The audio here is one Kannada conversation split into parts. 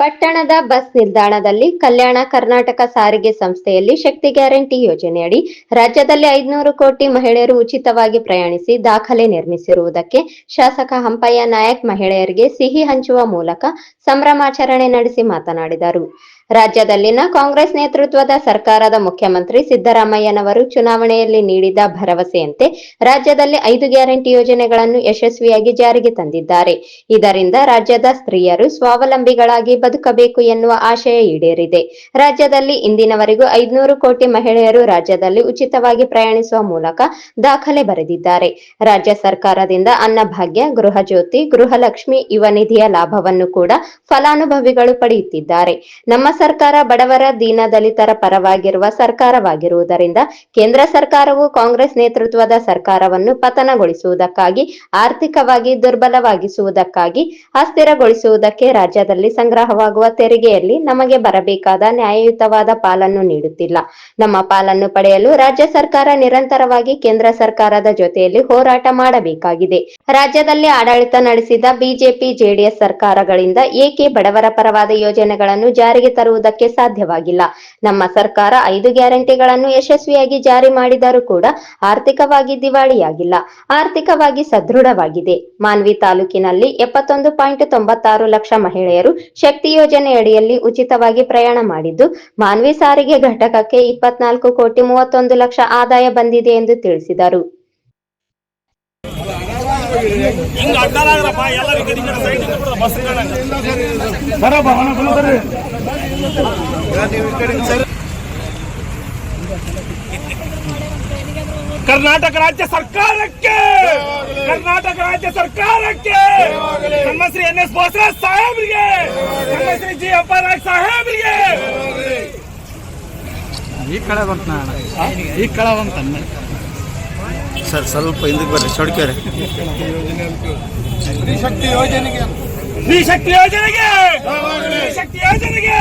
ಪಟ್ಟಣದ ಬಸ್ ನಿಲ್ದಾಣದಲ್ಲಿ ಕಲ್ಯಾಣ ಕರ್ನಾಟಕ ಸಾರಿಗೆ ಸಂಸ್ಥೆಯಲ್ಲಿ ಶಕ್ತಿ ಗ್ಯಾರಂಟಿ ಯೋಜನೆಯಡಿ ರಾಜ್ಯದಲ್ಲಿ ಐದುನೂರು ಕೋಟಿ ಮಹಿಳೆಯರು ಉಚಿತವಾಗಿ ಪ್ರಯಾಣಿಸಿ ದಾಖಲೆ ನಿರ್ಮಿಸಿರುವುದಕ್ಕೆ ಶಾಸಕ ಹಂಪಯ್ಯ ನಾಯಕ್ ಮಹಿಳೆಯರಿಗೆ ಸಿಹಿ ಹಂಚುವ ಮೂಲಕ ಸಂಭ್ರಮಾಚರಣೆ ನಡೆಸಿ ಮಾತನಾಡಿದರು. ರಾಜ್ಯದಲ್ಲಿನ ಕಾಂಗ್ರೆಸ್ ನೇತೃತ್ವದ ಸರ್ಕಾರದ ಮುಖ್ಯಮಂತ್ರಿ ಸಿದ್ದರಾಮಯ್ಯನವರು ಚುನಾವಣೆಯಲ್ಲಿ ನೀಡಿದ ಭರವಸೆಯಂತೆ ರಾಜ್ಯದಲ್ಲಿ ಐದು ಗ್ಯಾರಂಟಿ ಯೋಜನೆಗಳನ್ನು ಯಶಸ್ವಿಯಾಗಿ ಜಾರಿಗೆ ತಂದಿದ್ದಾರೆ. ಇದರಿಂದ ರಾಜ್ಯದ ಸ್ತ್ರೀಯರು ಸ್ವಾವಲಂಬಿಗಳಾಗಿ ಬದುಕಬೇಕು ಎನ್ನುವ ಆಶಯ ಈಡೇರಿದೆ. ರಾಜ್ಯದಲ್ಲಿ ಇಂದಿನವರೆಗೂ ಐದುನೂರು ಕೋಟಿ ಮಹಿಳೆಯರು ರಾಜ್ಯದಲ್ಲಿ ಉಚಿತವಾಗಿ ಪ್ರಯಾಣಿಸುವ ಮೂಲಕ ದಾಖಲೆ ಬರೆದಿದ್ದಾರೆ. ರಾಜ್ಯ ಸರ್ಕಾರದಿಂದ ಅನ್ನಭಾಗ್ಯ ಗೃಹ ಜ್ಯೋತಿ ಗೃಹಲಕ್ಷ್ಮಿ, ಯುವ ನಿಧಿಯ ಲಾಭವನ್ನು ಕೂಡ ಫಲಾನುಭವಿಗಳು ಪಡೆಯುತ್ತಿದ್ದಾರೆ. ನಮ್ಮ ಸರ್ಕಾರ ಬಡವರ ದೀನ ದಲಿತರ ಪರವಾಗಿರುವ ಸರ್ಕಾರವಾಗಿರುವುದರಿಂದ ಕೇಂದ್ರ ಸರ್ಕಾರವು ಕಾಂಗ್ರೆಸ್ ನೇತೃತ್ವದ ಸರ್ಕಾರವನ್ನು ಪತನಗೊಳಿಸುವುದಕ್ಕಾಗಿ, ಆರ್ಥಿಕವಾಗಿ ದುರ್ಬಲವಾಗಿಸುವುದಕ್ಕಾಗಿ, ಅಸ್ಥಿರಗೊಳಿಸುವುದಕ್ಕೆ ರಾಜ್ಯದಲ್ಲಿ ಸಂಗ್ರಹವಾಗುವ ತೆರಿಗೆಯಲ್ಲಿ ನಮಗೆ ಬರಬೇಕಾದ ನ್ಯಾಯಯುತವಾದ ಪಾಲನ್ನು ನೀಡುತ್ತಿಲ್ಲ. ನಮ್ಮ ಪಾಲನ್ನು ಪಡೆಯಲು ರಾಜ್ಯ ಸರ್ಕಾರ ನಿರಂತರವಾಗಿ ಕೇಂದ್ರ ಸರ್ಕಾರದ ಜೊತೆಯಲ್ಲಿ ಹೋರಾಟ ಮಾಡಬೇಕಾಗಿದೆ. ರಾಜ್ಯದಲ್ಲಿ ಆಡಳಿತ ನಡೆಸಿದ ಬಿಜೆಪಿ, ಜೆಡಿಎಸ್ ಸರ್ಕಾರಗಳಿಂದ ಏಕೆ ಬಡವರ ಪರವಾದ ಯೋಜನೆಗಳನ್ನು ಜಾರಿಗೆ ತರುವುದಕ್ಕೆ ಸಾಧ್ಯವಾಗಿಲ್ಲ. ನಮ್ಮ ಸರ್ಕಾರ ಐದು ಗ್ಯಾರಂಟಿಗಳನ್ನು ಯಶಸ್ವಿಯಾಗಿ ಜಾರಿ ಮಾಡಿದರೂ ಕೂಡ ಆರ್ಥಿಕವಾಗಿ ದಿವಾಳಿಯಾಗಿಲ್ಲ. ಆರ್ಥಿಕವಾಗಿ ಸದೃಢವಾಗಿದೆ. ಮಾನ್ವಿ ತಾಲೂಕಿನಲ್ಲಿ ಎಪ್ಪತ್ತೊಂದು ಪಾಯಿಂಟ್ ತೊಂಬತ್ತಾರು ಲಕ್ಷ ಮಹಿಳೆಯರು ಶಕ್ತಿ ಯೋಜನೆಯಡಿಯಲ್ಲಿ ಉಚಿತವಾಗಿ ಪ್ರಯಾಣ ಮಾಡಿದ್ದು ಮಾನ್ವಿ ಸಾರಿಗೆ ಘಟಕಕ್ಕೆ ಇಪ್ಪತ್ನಾಲ್ಕು ಕೋಟಿ ಮೂವತ್ತೊಂದು ಲಕ್ಷ ಆದಾಯ ಬಂದಿದೆ ಎಂದು ತಿಳಿಸಿದರು. ಕರ್ನಾಟಕ ರಾಜ್ಯ ಸರ್ಕಾರಕ್ಕೆ! ಕರ್ನಾಟಕ ರಾಜ್ಯ ಸರ್ಕಾರಕ್ಕೆ! ನಮ್ಮ ಶ್ರೀ ಎನ್ ಎಸ್ ಬೋಸರಾಜ್ ಸಾಹೇಬ್ರಿಗೆ! ನಮ್ಮ ಶ್ರೀ ಜಿ ಅಪ್ಪರಾಜ್ ಸಾಹೇಬ್ರಿಗೆ! ಈ ಕಡೆ ಬಂತ ಈ ಕಡೆ ಬಂತ ಸರ್ ಸ್ವಲ್ಪ ಹಿಂದಕ್ಕೆ ಬರ್ರಿ ಚೌಡ್ಕೇರಿ ಈ ಶಕ್ತಿ ಯೋಜನೆಗೆ! ಈ ಶಕ್ತಿ ಯೋಜನೆಗೆ!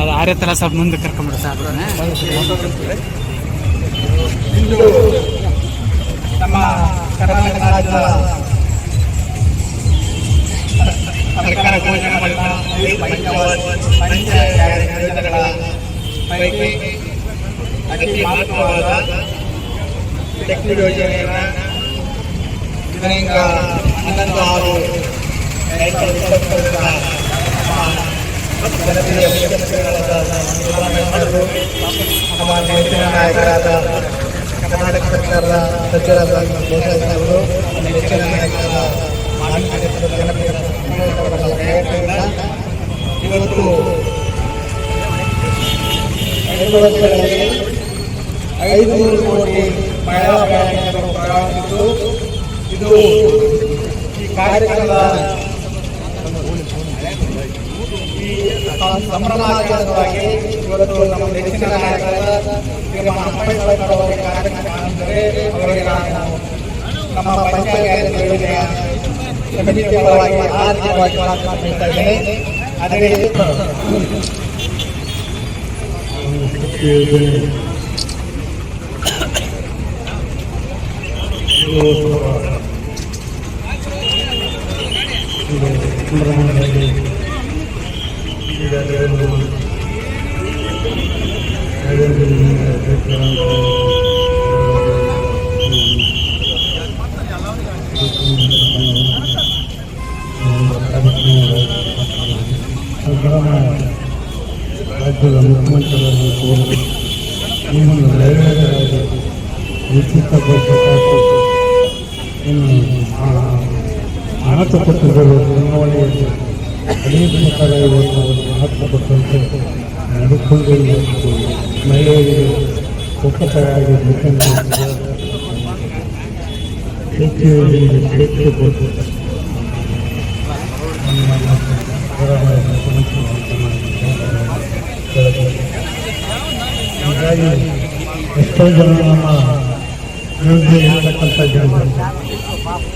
ಅದು ಆರ್ಯ ತಲ ಸ್ವಲ್ಪ ಮುಂದೆ ಕರ್ಕೊಂಡ್ಬಿಡ ಸಾಕು ನಮ್ಮ ಕರ್ನಾಟಕ ರಾಜ್ಯದ ಸರ್ಕಾರ ಘೋಷಣೆ ಮಾಡಿದ ಯೋಜನೆಗಳ ಪೈಕಿ ಅತಿ ಮಹತ್ವವಾದ ಶಕ್ತಿ ಯೋಜನೆಯನ್ನು ಮುಖ್ಯಮಂತ್ರಿಗಳಾದ ಸಿದ್ದರಾಮಯ್ಯನವರು ನಮ್ಮ ನೆಚ್ಚಿನ ನಾಯಕರಾದ ಕರ್ನಾಟಕ ಸರ್ಕಾರದ ಸಚಿವರಾದ ಗೋಸಾಯಿ ಸಾಹೇಬರು ನಮ್ಮ ನೆಚ್ಚಿನ ನಾಯಕರಾದ ಮಾಜಿ ಕ್ಷೇತ್ರದ ಜನಪ್ರಿಯ ಅವರ ನಾಯಕರಿಂದ ಇವತ್ತು ಐದು ವರ್ಷಗಳಲ್ಲಿ ಐದು ನೂರು ಕೋಟಿ ಮಹಿಳಾ ಪ್ರಯಾಣಿಕರು ಪ್ರಾರಂಭಿಸಿದ್ದು ಇದು ಈ ಕಾರ್ಯಕ್ರಮದ ಈ ಸಂಭ್ರಮಾಚರಣವಾಗಿ ಇವತ್ತು ನಮ್ಮ ನೆಚ್ಚಿನ ನಾಯಕರಾದ ಶ್ರೀ ಹಂಪಯ್ಯನವರ ಅವರ ಕಾರ್ಯಕ್ರಮ ಅಂದರೆ ಅವರಿಗೆ ನಾನು ನಮ್ಮ ಪಂಚಾಯತ್ ಯೋಜನೆಯ ಸಮಿತಿ ಪರವಾಗಿ ಆರ್ಥಿಕವಾಗಿ ಮಾತನಾಡ್ತಾ ಇದ್ದೇನೆ ಅದೇ ರಾಜ್ಯದ ಮುಖ್ಯಮಂತ್ರಿಗಳನ್ನು ಕೋರಿ ನಿಮ್ಮನ್ನು ದಯಮಾಡಿ ಉಚಿತ ಬಸ್ ಪಾಸ್ ಇನ್ನು ಮಹತ್ವ ಕೊಟ್ಟಿದ್ದರು ಚುನಾವಣೆಯಲ್ಲಿ ಅನೇಕ ಪ್ರಕಾರ ಇವತ್ತು ಒಂದು ಮಹತ್ವ ಕೊಟ್ಟಂತೆ ನಡೆದುಕೊಂಡು ಇವತ್ತು ಮಹಿಳೆಯರಿಗೆ ಒಕ್ಕತ್ತಾಗಿ ಮುಖ್ಯಮಂತ್ರಿ ಹೆಚ್ಚು ಹೆಚ್ಚು ಕೊಟ್ಟು ಹೀಗಾಗಿ ಎಷ್ಟೋ ಜನ ನಮ್ಮ ಯೋಜನೆ ಇರತಕ್ಕಂಥ ಜನರು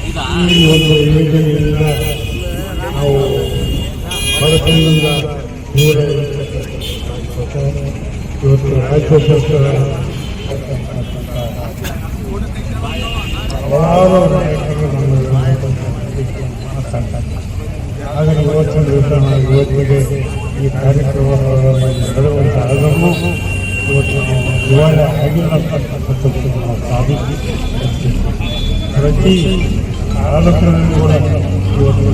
ಈ ಒಂದು ಯೋಜನೆಯಿಂದ ನಾವು ಬಡತನದಿಂದ ದೂರ ಇವತ್ತು ರಾಜ್ಯ ಸರ್ಕಾರ ಹಲವಾರು ನಾಯಕರು ಆದರೆ ಇವತ್ತಿನ ದಿವಸ ನಾವು ಇವತ್ತಿಗೆ ಈ ಕಾರ್ಯಕ್ರಮವನ್ನು ನಡೆಯುವಂಥ ಆದರೂ ಇವತ್ತು ನಿವಾರಣೆ ಆಗಿಲ್ಲ ನಾವು ಸಾಧಿಸಿ ಪ್ರತಿ ತಾಲೂಕಿನಲ್ಲಿ ಕೂಡ ಇವತ್ತು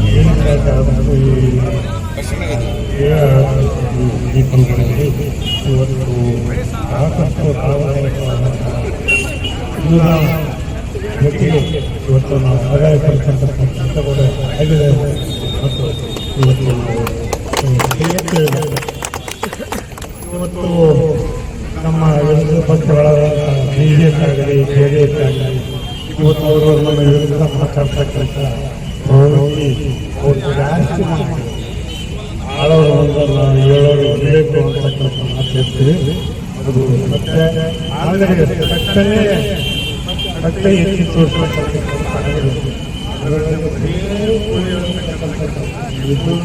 ಈ ಪಂಗಡದಲ್ಲಿ ಇವತ್ತು ಸಾಕಷ್ಟು ಜೊತೆಗೆ ಇವತ್ತು ನಾವು ಆದಾಯ ಪಡಿಸತಕ್ಕಂಥ ಕೂಡ ಆಗಿದೆ ಮತ್ತು ಇವತ್ತು. ಇವತ್ತು ನಮ್ಮ ವಿರೋಧ ಪಕ್ಷಗಳಾದಂಥ ಬಿ ಜೆ ಪಿ ಆಗಲಿ, ಜೆ ಡಿ ಎಸ್ ಆಗಲಿ ಇವತ್ತು ಅವರು ನಮ್ಮ ವಿರುದ್ಧ ಮಾತಾಡ್ತಕ್ಕಂಥ ಪ್ರವೃತ್ತಿ ಅವ್ರು ಜಾಸ್ತಿ ಮಾಡ್ತಾರೆ ಆಳವರು ಒಂದಲ್ಲ ಏಳವರು ಬೇಕು ಅಂತಕ್ಕಂಥ ಮಾತು ಹೇಳ್ತೀವಿ ಅದು ಮತ್ತೆ ಆದರೆ ತಕ್ಷಣ ಮತ್ತೆ ಎತ್ತಿ ತೋರಿಸ್ತಕ್ಕಂಥ ಅದರಲ್ಲಿ ಇದು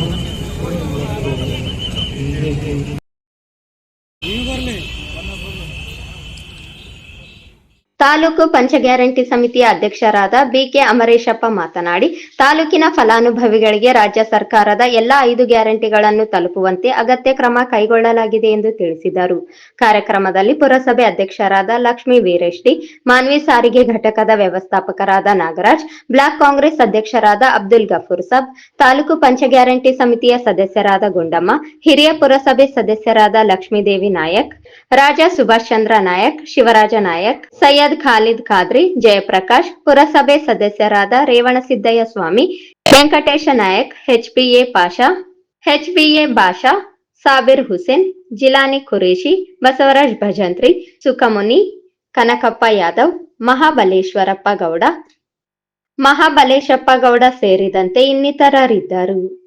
ತಾಲೂಕು ಪಂಚ ಗ್ಯಾರಂಟಿ ಸಮಿತಿಯ ಅಧ್ಯಕ್ಷರಾದ ಬಿಕೆ ಅಮರೇಶಪ್ಪ ಮಾತನಾಡಿ, ತಾಲೂಕಿನ ಫಲಾನುಭವಿಗಳಿಗೆ ರಾಜ್ಯ ಸರ್ಕಾರದ ಎಲ್ಲಾ ಐದು ಗ್ಯಾರಂಟಿಗಳನ್ನು ತಲುಪುವಂತೆ ಅಗತ್ಯ ಕ್ರಮ ಕೈಗೊಳ್ಳಲಾಗಿದೆ ಎಂದು ತಿಳಿಸಿದರು. ಕಾರ್ಯಕ್ರಮದಲ್ಲಿ ಪುರಸಭೆ ಅಧ್ಯಕ್ಷರಾದ ಲಕ್ಷ್ಮೀ ವೀರೇಶ್ಟಿ ಮಾನ್ವಿ ಸಾರಿಗೆ ಘಟಕದ ವ್ಯವಸ್ಥಾಪಕರಾದ ನಾಗರಾಜ್, ಬ್ಲಾಕ್ ಕಾಂಗ್ರೆಸ್ ಅಧ್ಯಕ್ಷರಾದ ಅಬ್ದುಲ್ ಗಫೂರ್ ಸಬ್, ತಾಲೂಕು ಪಂಚ ಗ್ಯಾರಂಟಿ ಸಮಿತಿಯ ಸದಸ್ಯರಾದ ಗುಂಡಮ್ಮ, ಹಿರಿಯ ಪುರಸಭೆ ಸದಸ್ಯರಾದ ಲಕ್ಷ್ಮೀದೇವಿ ನಾಯಕ್, ರಾಜ ಸುಭಾಷ್ ಚಂದ್ರ ನಾಯಕ್, ಶಿವರಾಜ ನಾಯಕ್, ಸೈಯದ್ ಖಾಲಿದ್ ಖಾದ್ರಿ, ಜಯಪ್ರಕಾಶ್, ಪುರಸಭೆ ಸದಸ್ಯರಾದ ರೇವಣಸಿದ್ದಯ್ಯ ಸ್ವಾಮಿ, ವೆಂಕಟೇಶ ನಾಯಕ್ ಎಚ್ಪಿಎ ಪಾಷಾ ಎ ಬಾಷಾ, ಸಾಬಿರ್ ಹುಸೇನ್, ಜಿಲಾನಿ ಖುರೇಶಿ ಬಸವರಾಜ್ ಭಜಂತ್ರಿ, ಸುಖಮುನಿ, ಕನಕಪ್ಪ ಯಾದವ್, ಮಹಾಬಲೇಶ್ವರಪ್ಪ ಗೌಡ, ಮಹಾಬಲೇಶಪ್ಪ ಗೌಡ ಸೇರಿದಂತೆ ಇನ್ನಿತರರಿದ್ದರು.